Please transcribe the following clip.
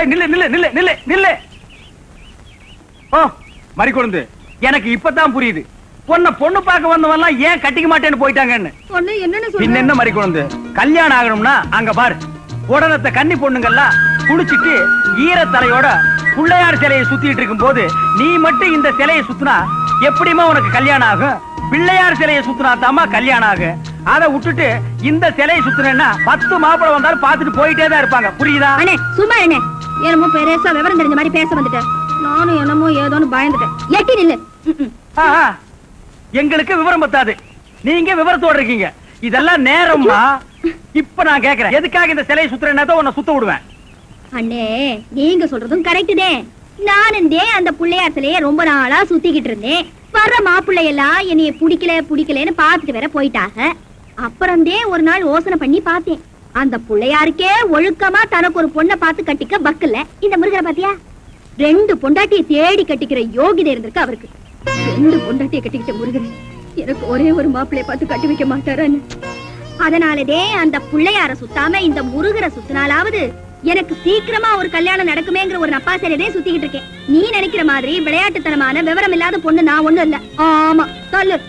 ஏய், நில்லு நில்லு நில்லு நில்லு நில்லு. ஓ மறி கொழுந்து எனக்கு இப்பதான் புரியுது. பொண்ண பொண்ணு பார்க்க வந்தவன்லாம் ஏன் கட்டிக்க மாட்டேன்னு போயிட்டாங்கன்னு. பொண்ணு என்னன்னு பின்ன என்ன மறி கொழுந்து கல்யாணம் ஆகணும்னா அங்க பாரு. உடனத்த கன்னி பொண்ணுங்கெல்லாம் குளிச்சிட்டு ஈரத்தலையோட பிள்ளையார் சிலையை சுத்திட்டு இருக்கும் போது நீ மட்டும் இந்த சிலையை சுத்தினா எப்படிமா உனக்கு கல்யாணம் ஆகும்? பிள்ளையார் சிலையை சுத்தினா தாமா கல்யாணம் ஆகும். அதை விட்டுட்டு இந்த சிலையை சுத்தினா பத்து மாப்பிளை வந்தாலும் பார்த்துட்டு போயிட்டே தான் இருப்பாங்க. புரியுதா? அண்ணே சும்மா என்ன என்னமோ பெருசா விவரம் தெரிஞ்ச மாதிரி பேச வந்துட்டேன். நானும் என்னமோ ஏதோன்னு பயந்துட்டேன். எட்டி நில்லு. எங்களுக்கு விவரம் பத்தாது. நீங்க விவரத்தோட இருக்கீங்க. இதெல்லாம் நேரம்மா. இப்ப நான் கேக்குறேன். எதுக்காக இந்த சிலையை சுத்துறேன்னா உன்னை சுத்த விடுவேன். அண்ணே நீங்க சொல்றதும் கரெக்ட் தான் நானும் அந்த புள்ளையார் சிலைய ரொம்ப நாளா சுத்திக்கிட்டு இருந்தேன். வர்ற மாப்பிள்ளை எல்லாம் என்னைய பிடிக்கல பிடிக்கலன்னு பார்த்துட்டு வேற போயிட்டாங்க. அப்புறந்தே ஒரு நாள் யோசனை பண்ணி பார்த்தேன். அந்த புள்ளையாருக்கே ஒழுக்கமா தனக்கு ஒரு பொண்ணை பார்த்து கட்டிக்க பக்கல்ல இந்த முருகரை பாத்தியா ரெண்டு பொண்டாட்டியை தேடி கட்டிக்கிற யோகிதை இருந்திருக்கு அவருக்கு. ரெண்டு பொண்டாட்டியை கட்டிக்கிட்ட முருகர் எனக்கு ஒரே ஒரு மாப்பிள்ளைய பார்த்து கட்டி வைக்க மாட்டாரான்னு. அதனாலதே அந்த புள்ளையார சுத்தாம இந்த முருகரை சுத்தினாலாவது எனக்கு சீக்கிரமா ஒரு கல்யாணம் நடக்குமேங்கிற ஒரு நப்பாசையிலே சுத்திக்கிட்டு இருக்கேன். நீ நினைக்கிற மாதிரி விளையாட்டுத்தனமான விவரம் இல்லாத பொண்ணு நான் ஒண்ணும் இல்ல. ஆமா சொல்லு.